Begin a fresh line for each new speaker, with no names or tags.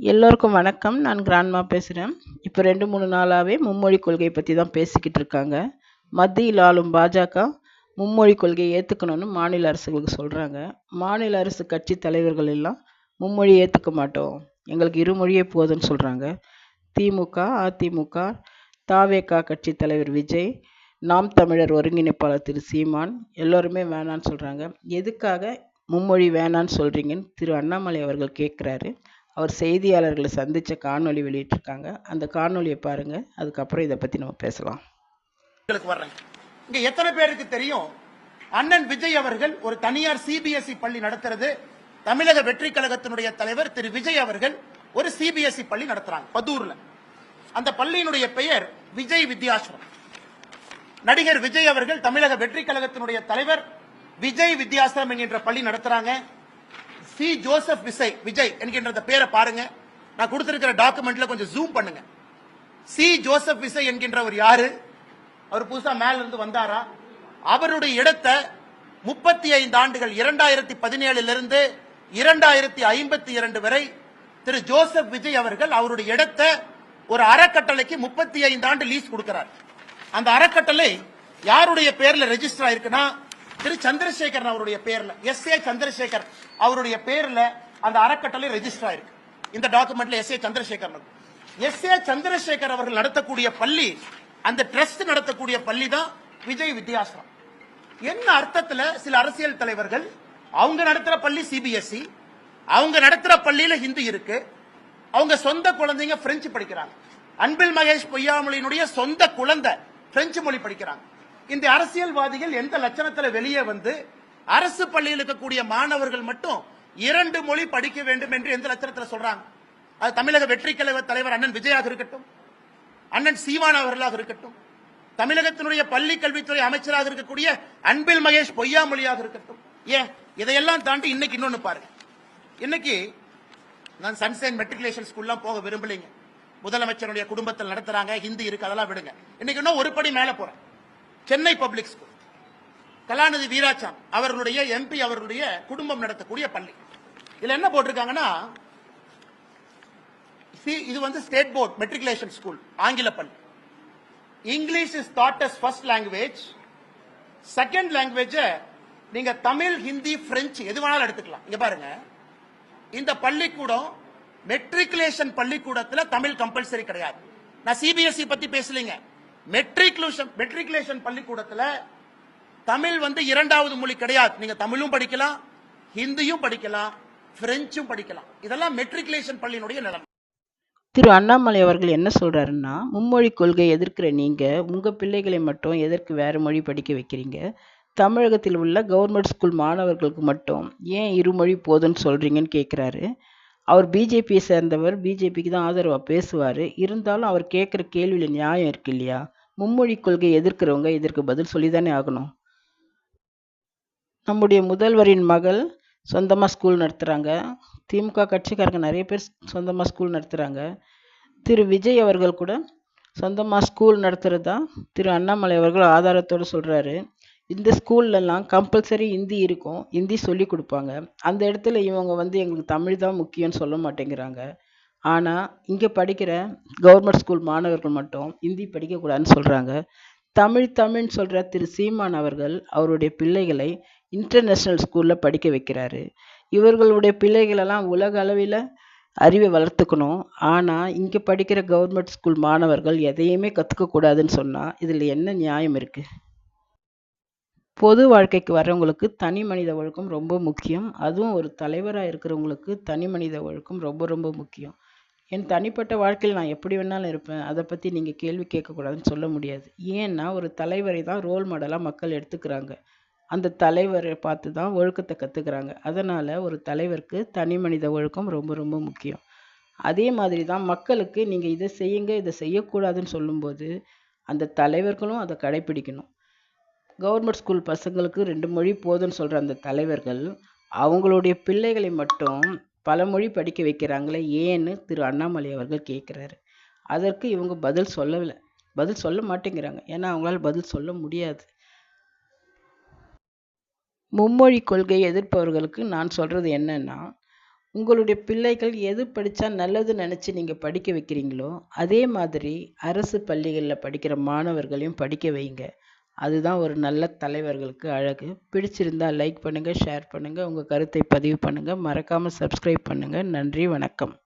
எல்லோருக்கும் வணக்கம். நான் கிராண்ட்மா பேசுகிறேன் இப்போ ரெண்டு மூணு நாளாகவே மும்மொழி கொள்கை பற்றி தான் பேசிக்கிட்டு இருக்காங்க. மத்தியில் ஆளும் பாஜக மும்மொழி கொள்கையை ஏற்றுக்கணும்னு மாநில அரசுகளுக்கு சொல்கிறாங்க மாநில அரசு கட்சி தலைவர்கள் எல்லாம் மும்மொழி ஏற்றுக்க மாட்டோம். எங்களுக்கு இருமொழியே போதும்னு சொல்கிறாங்க திமுக அதிமுக தாவேகா கட்சி தலைவர் விஜய் நாம் தமிழர் ஒருங்கிணைப்பாளர் திரு சீமான் எல்லோருமே வேணான்னு சொல்கிறாங்க எதுக்காக மும்மொழி வேணான்னு சொல்கிறீங்கன்னு திரு அண்ணாமலை அவர்கள் கேட்குறாரு அவர் செய்தியாளர்களை சந்தித்த காணொலி வெளியிட்டிருக்காங்க. அந்த காணொலியை பாருங்கள் அதுக்கப்புறம் இதை பற்றி நம்ம பேசலாம்.
உங்களுக்கு வர்றேன் இங்கே எத்தனை பேருக்கு தெரியும்? அண்ணன் விஜய் அவர்கள் ஒரு தனியார் சிபிஎஸ்இ பள்ளி நடத்துறது. தமிழக வெற்றி கழகத்தினுடைய தலைவர் திரு விஜய் அவர்கள் ஒரு சிபிஎஸ்இ பள்ளி நடத்துறாங்க பதூர்ல. அந்த பள்ளியினுடைய பெயர் விஜய் வித்யாசிரம் நடிகர் விஜய் அவர்கள் தமிழக வெற்றி கழகத்தினுடைய தலைவர் விஜய் வித்யாசிரம் என்கின்ற பள்ளி நடத்துறாங்க. சி. ஜோசப் விசை விஜய் என்கின்ற பேரை பாருங்க. நான் கொடுத்திருக்கிற டாக்குமெண்ட்ல கொஞ்சம் ஜூம் பண்ணுங்க. சி. ஜோசப் விசை என்கின்றவர் யாரு? அவர் புதுசா மேல இருந்து வந்தாரா? அவருடைய இடத்தை முப்பத்தி ஐந்து ஆண்டுகள் இரண்டாயிரத்தி பதினேழுல இருந்து இரண்டாயிரத்தி ஐம்பத்தி இரண்டு வரை திரு. ஜோசப் விஜய் அவர்கள் அவருடைய இடத்தை ஒரு அறக்கட்டளைக்கு முப்பத்தி ஐந்து ஆண்டு லீஸ் கொடுக்கிறார். அந்த அறக்கட்டளை யாருடைய பேர்ல ரெஜிஸ்டர் ஆயிருக்குன்னா திரு சந்திரசேகரன் அவருடைய பேர்ல எஸ் ஏ சந்திரசேகர் அவருடைய பேர்ல அந்த அறக்கட்டளை ரெஜிஸ்டர் ஆயிருக்கு. இந்த டாக்குமெண்ட்ல S A Chandrasekhar S A Chandrasekhar அவர்கள் நடத்தக்கூடிய பள்ளி அந்த ட்ரஸ்ட் நடத்தக்கூடிய பள்ளி தான் விஜய் வித்யாசிரம். என்ன அர்த்தத்துல சில அரசியல் தலைவர்கள் அவங்க நடத்துற பள்ளி சிபிஎஸ்இ அவங்க நடத்துற பள்ளியில ஹிந்தி இருக்கு அவங்க சொந்த குழந்தைங்க பிரெஞ்சு படிக்கிறாங்க. அன்பில் மகேஷ் பொய்யாமொழியினுடைய சொந்த குழந்தை பிரெஞ்சு மொழி படிக்கிறாங்க. இந்த அரசியல்வாதிகள் எந்த லட்சணத்துல வெளியே வந்து அரசு பள்ளியில் இருக்கக்கூடிய மாணவர்கள் மட்டும் இரண்டு மொழி படிக்க வேண்டும் என்று எந்த லட்சணத்துல சொல்றாங்க? அது தமிழக வெற்றி கழக தலைவர் அண்ணன் விஜயாக இருக்கட்டும் அண்ணன் சீமான் அவர்களாக இருக்கட்டும் தமிழகத்தினுடைய பள்ளி கல்வித்துறை அமைச்சராக இருக்கக்கூடிய அன்பில் மகேஷ் பொய்யாமொழியாக இருக்கட்டும். ஏன்? இதையெல்லாம் தாண்டி இன்னைக்கு இன்னொன்னு பாருங்க. இன்னைக்கு நான் சன்சைன் மெட்ரிகுலேஷன் ஸ்கூல்லாம் போக விரும்பலைங்க. முதலமைச்சருடைய குடும்பத்தில் நடத்துறாங்க ஹிந்தி இருக்கு அதெல்லாம் விடுங்க. இன்னைக்கு இன்னும் ஒரு படி மேல போறேன். சென்னை பப்ளிக் ஸ்கூல் கலாநிதி வீராச்சாம் அவர்களுடைய எம்பி அவர்களுடைய குடும்பம் நடத்தக்கூடிய பள்ளி. இதுல என்ன போட்டிருக்காங்கன்னா இது வந்து ஸ்டேட் போர்ட் மெட்ரிகுலேஷன் ஸ்கூல் ஆங்கில பள்ளி. English is taught as first language second language நீங்க தமிழ் ஹிந்தி பிரெஞ்சு எது வேணாலும் எடுத்துக்கலாம். இங்க பாருங்க. இந்த பள்ளிக்கூடம் மெட்ரிகுலேஷன் பள்ளிக்கூடத்தில் தமிழ் கம்பல்சரி கிடையாது. நான் சிபிஎஸ்இ பத்தி பேசலீங்க. மெட்ரிகுலேஷன் மெட்ரிகுலேஷன் பள்ளிக்கூடத்தில் தமிழ் வந்து இரண்டாவது மொழி கிடையாது. நீங்க தமிழும் படிக்கலாம் ஹிந்தியும் படிக்கலாம் பிரெஞ்சும் படிக்கலாம். இதெல்லாம் மெட்ரிகுலேஷன் பள்ளியினுடைய நிலைமை.
திரு அண்ணாமலை அவர்கள் என்ன சொல்கிறாருன்னா மும்மொழி கொள்கை எதிர்க்கிற நீங்கள் உங்கள் பிள்ளைகளை மட்டும் எதற்கு வேறு மொழி படிக்க வைக்கிறீங்க? தமிழகத்தில் உள்ள கவர்மெண்ட் ஸ்கூல் மாணவர்களுக்கு மட்டும் ஏன் இருமொழி போதுன்னு சொல்கிறீங்கன்னு கேட்குறாரு அவர் பிஜேபியை சேர்ந்தவர். பிஜேபிக்கு தான் ஆதரவாக பேசுவார். இருந்தாலும் அவர் கேட்குற கேள்வியில் நியாயம் இருக்கு இல்லையா? மும்மொழி கொள்கையை எதிர்க்கிறவங்க இதற்கு பதில் சொல்லி தானே ஆகணும். நம்முடைய முதல்வரின் மகள் சொந்தமாக ஸ்கூல் நடத்துகிறாங்க திமுக கட்சிக்காரங்க நிறைய பேர் சொந்தமாக ஸ்கூல் நடத்துகிறாங்க திரு விஜய் அவர்கள் கூட சொந்தமாக ஸ்கூல் நடத்துகிறதா திரு அண்ணாமலை அவர்கள் ஆதாரத்தோடு சொல்கிறாரு இந்த ஸ்கூல்லலாம் கம்பல்சரி ஹிந்தி இருக்கும். ஹிந்தி சொல்லி கொடுப்பாங்க. அந்த இடத்துல இவங்க வந்து எங்களுக்கு தமிழ் தான் முக்கியம்னு சொல்ல மாட்டேங்கிறாங்க. ஆனால் இங்கே படிக்கிற கவர்மெண்ட் ஸ்கூல் மாணவர்கள் மட்டும் ஹிந்தி படிக்கக்கூடாதுன்னு சொல்கிறாங்க தமிழ் தமிழ்னு சொல்கிற திரு சீமான் அவர்கள் அவருடைய பிள்ளைகளை இன்டர்நேஷ்னல் ஸ்கூலில் படிக்க வைக்கிறாரு. இவர்களுடைய பிள்ளைகளெல்லாம் உலக அளவில் அறிவை வளர்த்துக்கணும். ஆனால் இங்கே படிக்கிற கவர்மெண்ட் ஸ்கூல் மாணவர்கள் எதையுமே கற்றுக்கக்கூடாதுன்னு சொன்னால் இதில் என்ன நியாயம் இருக்குது பொது வாழ்க்கைக்கு வர்றவங்களுக்கு தனி மனித ஒழுக்கம் ரொம்ப முக்கியம். அதுவும் ஒரு தலைவராக இருக்கிறவங்களுக்கு தனி மனித ஒழுக்கம் ரொம்ப ரொம்ப முக்கியம். என் தனிப்பட்ட வாழ்க்கையில் நான் எப்படி வேணாலும் இருப்பேன் அதை பற்றி நீங்கள் கேள்வி கேட்கக்கூடாதுன்னு சொல்ல முடியாது. ஏன்னா ஒரு தலைவரை தான் ரோல் மாடலாக மக்கள் எடுத்துக்கிறாங்க. அந்த தலைவரை பார்த்து தான் ஒழுக்கத்தை கற்றுக்குறாங்க அதனால் ஒரு தலைவருக்கு தனி மனித ஒழுக்கம் ரொம்ப ரொம்ப முக்கியம். அதே மாதிரி தான் மக்களுக்கு நீங்கள் இதை செய்யுங்க இதை செய்யக்கூடாதுன்னு சொல்லும்போது அந்த தலைவர்களும் அதை கடைப்பிடிக்கணும். கவர்மெண்ட் ஸ்கூல் பசங்களுக்கு ரெண்டு மொழி போதும்னு சொல்கிற அந்த தலைவர்கள் அவங்களுடைய பிள்ளைகளை மட்டும் பல மொழி படிக்க வைக்கிறாங்களே ஏன்னு திரு அண்ணாமலை அவர்கள் கேட்குறாரு. அதற்கு இவங்க பதில் சொல்லவில்லை. பதில் சொல்ல மாட்டேங்கிறாங்க. ஏன்னா அவங்களால பதில் சொல்ல முடியாது. மும்மொழி கொள்கையை எதிர்ப்பவர்களுக்கு நான் சொல்கிறது என்னன்னா உங்களுடைய பிள்ளைகள் எது படித்தா நல்லதுன்னு நினச்சி நீங்கள் படிக்க வைக்கிறீங்களோ அதே மாதிரி அரசு பள்ளிகளில் படிக்கிற மாணவர்களையும் படிக்க வைங்க. அதுதான் ஒரு நல்ல தலைவர்களுக்கு அழகு. பிடிச்சிருந்தா லைக் பண்ணுங்கள் ஷேர் பண்ணுங்கள் உங்கள் கருத்தை பதிவு பண்ணுங்கள் மறக்காமல் சப்ஸ்கிரைப் பண்ணுங்கள் நன்றி வணக்கம்.